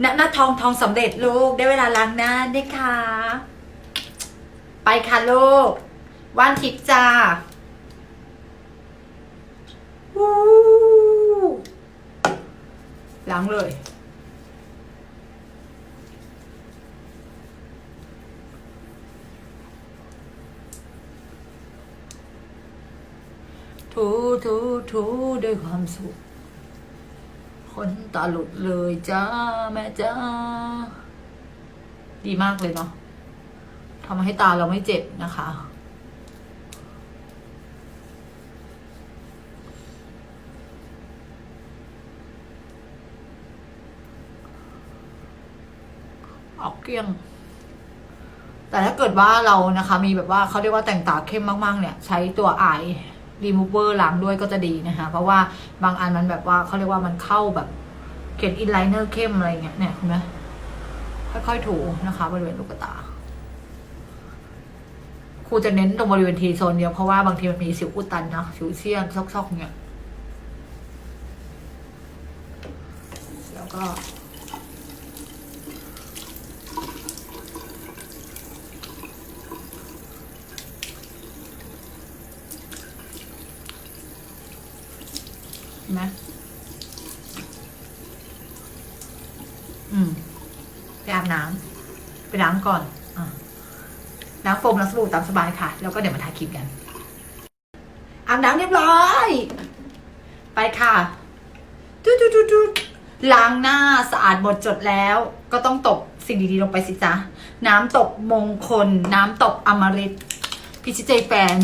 หน้าหน้าทองทองสำเร็จลูกได้เวลาล้างหน้าได้ค่ะไปค่ะลูกวันทิพย์จ้าล้างเลย ทูทูทูด้วยความสุขคนตาหลุดเลยจ้าแม่จ้า ดีมากเลยเนาะทำให้ตาเราไม่เจ็บนะคะ ออกเกลี้ยง แต่ถ้าเกิดว่าเรานะคะ มีแบบว่าเขาเรียกว่าแต่งตาเข้มมาก ๆ เนี่ย ใช้ตัวไอ รีมูเวอร์ล้างด้วยก็จะดีนะคะ เพราะว่าบางอันมันแบบว่าเขาเรียกว่ามันเข้าแบบเขียนอินไลเนอร์เข้มอะไรเงี้ยเนี่ยเห็นไหมค่อยๆถูนะคะบริเวณลูกตาครูจะเน้นตรงบริเวณทีโซนเดียวเพราะว่าบางทีมันมีสิวอุดตันเนาะสิวเซียนซอกๆเนี่ยแล้วก็ นไหมอืมไปอาบน้ำไปล้างก่อนอะล้างโฟมล้างสบู่ตามสบายค่ะ แล้วก็เดี๋ยวมาทาครีมกัน อาบน้ำเรียบร้อย ไปค่ะจุดจุดจุดจุดล้างหน้าสะอาดหมดจดแล้ว ก็ต้องตบสิ่งดีๆลงไปสิจ๊ะ น้ำตบมงคล น้ำตบอมฤตพิชิตใจแฟน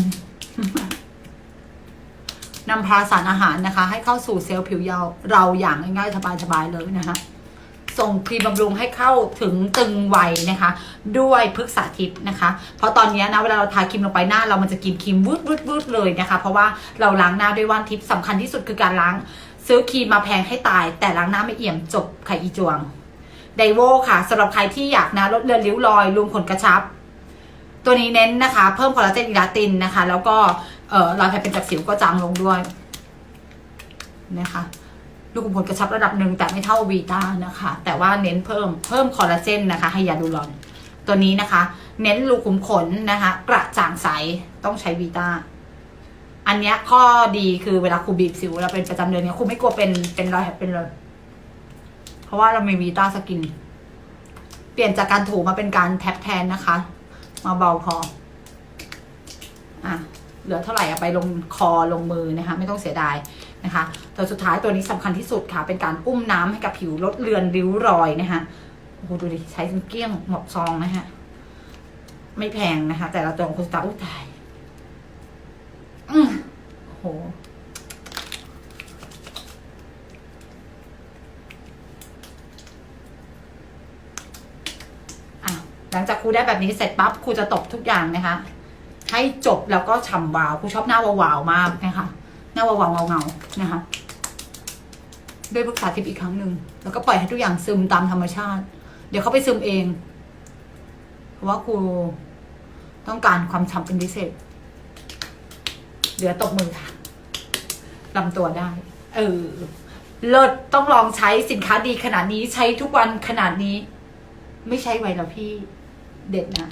นำพาสารอาหารนะคะ ให้เข้าสู่เซลล์ผิวเยาเราอย่างง่ายๆสบายๆเลยนะคะ ส่งครีมบำรุงให้เข้าถึงตึงไวนะคะ ด้วยพฤกษาทิพย์นะคะ เพราะตอนนี้นะเวลาเราทาครีมลงไปหน้า เรามันจะกินครีมวืดวืดวืดเลยนะคะ เพราะว่าเราล้างหน้าด้วยว่านทิพย์สำคัญที่สุดคือการล้าง ซื้อครีมมาแพงให้ตาย แต่ล้างหน้าไม่เอี่ยมจบไข่อีจวงไดโวค่ะสำหรับใครที่อยากนะลดเลือนริ้วรอยลุมขนกระชับ ตัวนี้เน้นนะคะ เพิ่มคอลลาเจนอิลาตินนะคะ แล้วก็ เอ่อรอยแผลเป็นจากสิวก็จางลงด้วยนะคะลูกขุมขนกระชับระดับหนึ่งแต่ไม่เท่าวีต้านะคะ แต่ว่าเน้นเพิ่มเพิ่มคอลลาเจนนะคะไฮยาลูรอน ตัวนี้นะคะ เน้นรูกขุมขนนะคะ กระจ่างใสต้องใช้วีต้าอันเนี้ยข้อดีคือเวลาครูบีบสิวเราเป็นประจำเดือนเนี้ยครูไม่กลัวเป็นเป็นรอยแผลเป็นเลยเพราะว่าเรามีวีต้าสกิน เปลี่ยนจากการถูมาเป็นการแท็บแทนนะคะ มาเบาพออะ เหลือเท่าไหร่อะไปลงคอลงมือนะคะ ไม่ต้องเสียดายนะคะตัวสุดท้ายตัวนี้สำคัญที่สุดค่ะ เป็นการอุ้มน้ำให้กับผิวลดเลือนริ้วรอยนะคะโอ้โหดูดิใช้จนเกลี้ยงหมดซองนะฮะไม่แพงนะคะ แต่ละตัวของคุณสตาร์อุ้ยตายอืมโอ้โหหลังจากครูได้แบบนี้เสร็จปั๊บครูจะตบทุกอย่างนะคะ ให้จบแล้วก็ฉ่ำวาวครูชอบหน้าวาวๆมากนะคะหน้าวาวๆเงาๆนะคะ ด้วยปรึกษาทิพย์อีกครั้งหนึ่งแล้วก็ปล่อยให้ทุกอย่างซึมตามธรรมชาติ เดี๋ยวเขาไปซึมเองเพราะว่าครูต้องการความฉ่ำเป็นพิเศษเดี๋ยวตบมือค่ะลำตัวได้ เออเลิศต้องลองใช้สินค้าดีขนาดนี้ใช้ทุกวันขนาดนี้ ไม่ใช่ไวแล้วพี่เด็ดนะ